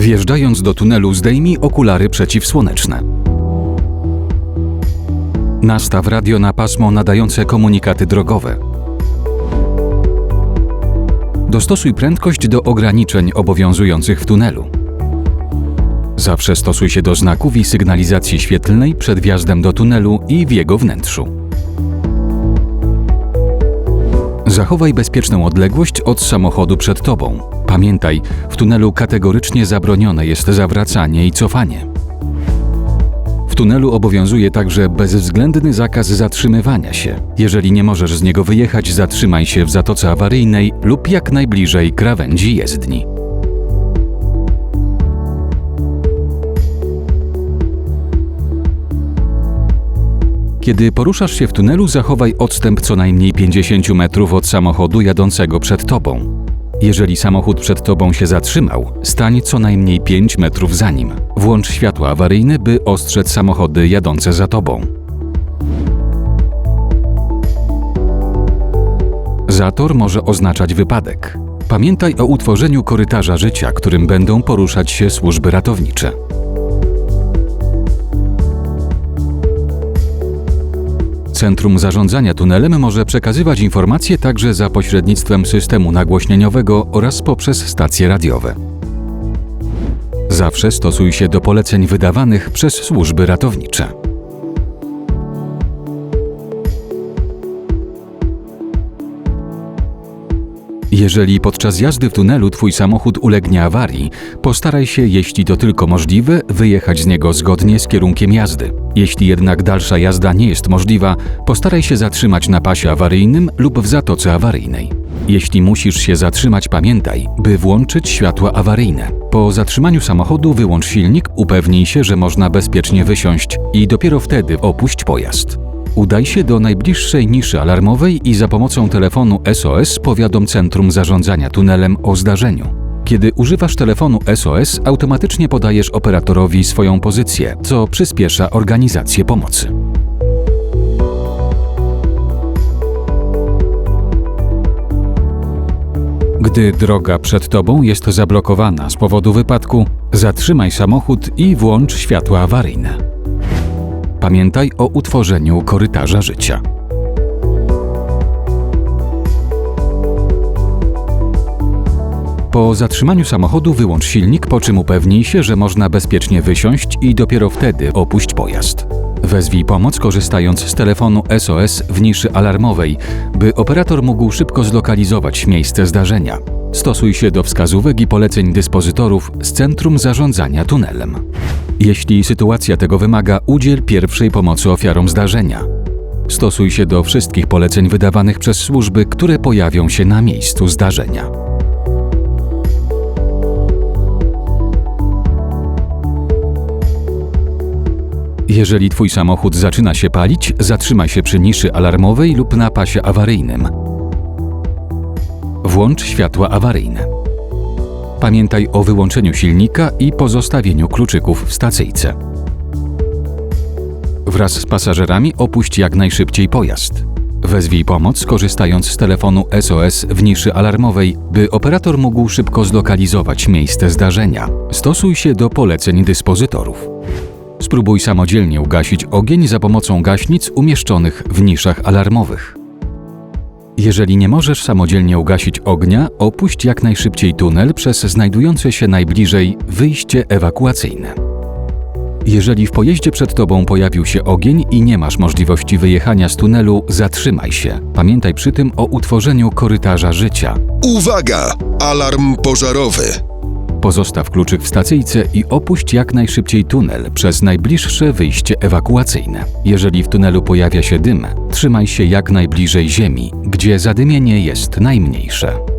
Wjeżdżając do tunelu zdejmij okulary przeciwsłoneczne. Nastaw radio na pasmo nadające komunikaty drogowe. Dostosuj prędkość do ograniczeń obowiązujących w tunelu. Zawsze stosuj się do znaków i sygnalizacji świetlnej przed wjazdem do tunelu i w jego wnętrzu. Zachowaj bezpieczną odległość od samochodu przed tobą. Pamiętaj, w tunelu kategorycznie zabronione jest zawracanie i cofanie. W tunelu obowiązuje także bezwzględny zakaz zatrzymywania się. Jeżeli nie możesz z niego wyjechać, zatrzymaj się w zatoce awaryjnej lub jak najbliżej krawędzi jezdni. Kiedy poruszasz się w tunelu, zachowaj odstęp co najmniej 50 metrów od samochodu jadącego przed tobą. Jeżeli samochód przed tobą się zatrzymał, stań co najmniej 5 metrów za nim. Włącz światła awaryjne, by ostrzec samochody jadące za tobą. Zator może oznaczać wypadek. Pamiętaj o utworzeniu korytarza życia, którym będą poruszać się służby ratownicze. Centrum Zarządzania Tunelem może przekazywać informacje także za pośrednictwem systemu nagłośnieniowego oraz poprzez stacje radiowe. Zawsze stosuj się do poleceń wydawanych przez służby ratownicze. Jeżeli podczas jazdy w tunelu Twój samochód ulegnie awarii, postaraj się, jeśli to tylko możliwe, wyjechać z niego zgodnie z kierunkiem jazdy. Jeśli jednak dalsza jazda nie jest możliwa, postaraj się zatrzymać na pasie awaryjnym lub w zatoce awaryjnej. Jeśli musisz się zatrzymać, pamiętaj, by włączyć światła awaryjne. Po zatrzymaniu samochodu wyłącz silnik, upewnij się, że można bezpiecznie wysiąść i dopiero wtedy opuść pojazd. Udaj się do najbliższej niszy alarmowej i za pomocą telefonu SOS powiadom Centrum Zarządzania Tunelem o zdarzeniu. Kiedy używasz telefonu SOS, automatycznie podajesz operatorowi swoją pozycję, co przyspiesza organizację pomocy. Gdy droga przed tobą jest zablokowana z powodu wypadku, zatrzymaj samochód i włącz światła awaryjne. Pamiętaj o utworzeniu korytarza życia. Po zatrzymaniu samochodu wyłącz silnik, po czym upewnij się, że można bezpiecznie wysiąść i dopiero wtedy opuść pojazd. Wezwij pomoc korzystając z telefonu SOS w niszy alarmowej, by operator mógł szybko zlokalizować miejsce zdarzenia. Stosuj się do wskazówek i poleceń dyspozytorów z Centrum Zarządzania Tunelem. Jeśli sytuacja tego wymaga, udziel pierwszej pomocy ofiarom zdarzenia. Stosuj się do wszystkich poleceń wydawanych przez służby, które pojawią się na miejscu zdarzenia. Jeżeli Twój samochód zaczyna się palić, zatrzymaj się przy niszy alarmowej lub na pasie awaryjnym. Włącz światła awaryjne. Pamiętaj o wyłączeniu silnika i pozostawieniu kluczyków w stacyjce. Wraz z pasażerami opuść jak najszybciej pojazd. Wezwij pomoc korzystając z telefonu SOS w niszy alarmowej, by operator mógł szybko zlokalizować miejsce zdarzenia. Stosuj się do poleceń dyspozytorów. Spróbuj samodzielnie ugasić ogień za pomocą gaśnic umieszczonych w niszach alarmowych. Jeżeli nie możesz samodzielnie ugasić ognia, opuść jak najszybciej tunel przez znajdujące się najbliżej wyjście ewakuacyjne. Jeżeli w pojeździe przed tobą pojawił się ogień i nie masz możliwości wyjechania z tunelu, zatrzymaj się. Pamiętaj przy tym o utworzeniu korytarza życia. Uwaga! Alarm pożarowy! Pozostaw kluczyk w stacyjce i opuść jak najszybciej tunel przez najbliższe wyjście ewakuacyjne. Jeżeli w tunelu pojawia się dym, trzymaj się jak najbliżej ziemi, gdzie zadymienie jest najmniejsze.